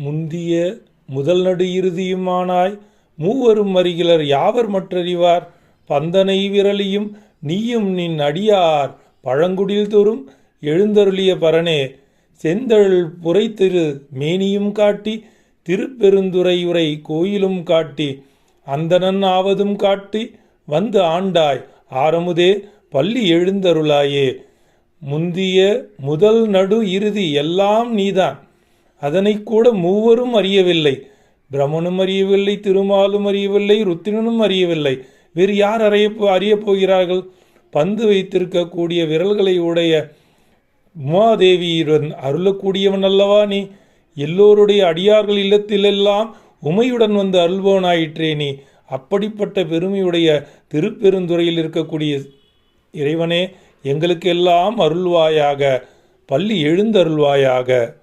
முந்திய முதல் நடு இறுதியுமானாய் மூவரும் அறிகிலர் யாவர் மற்றறிவார்? பந்தனை விரலியும் நீயும் நின் அடியார். பழங்குடில் தோறும் எழுந்தருளிய பரனே செந்தழல் புரைத்திரு மேனியும் காட்டி திருப்பெருந்துறையுரை கோயிலும் காட்டி அந்தணன் ஆவதும் காட்டி வந்து ஆண்டாய். ஆரமுதே பள்ளி எழுந்தருளாயே. முந்திய முதல் நடு இறுதி எல்லாம் நீதான். அதனை கூட மூவரும் அறியவில்லை. பிரம்மனும் அறியவில்லை திருமாலும் அறியவில்லை ருத்திரனும் அறியவில்லை. வேறு யார் அறிய அறியப் போகிறார்கள்? பந்து வைத்திருக்கக்கூடிய விரல்களை உடைய உமாதேவியுடன் அருளக்கூடியவன் அல்லவா நீ? எல்லோருடைய அடியார்கள் இல்லத்திலெல்லாம் உமையுடன் வந்து அருள்பவனாயிற்றே நீ. அப்படிப்பட்ட பெருமையுடைய திருப்பெருந்துறையில் இருக்கக்கூடிய இறைவனே எங்களுக்கெல்லாம் அருள்வாயாக பள்ளி எழுந்தருள்வாயாக.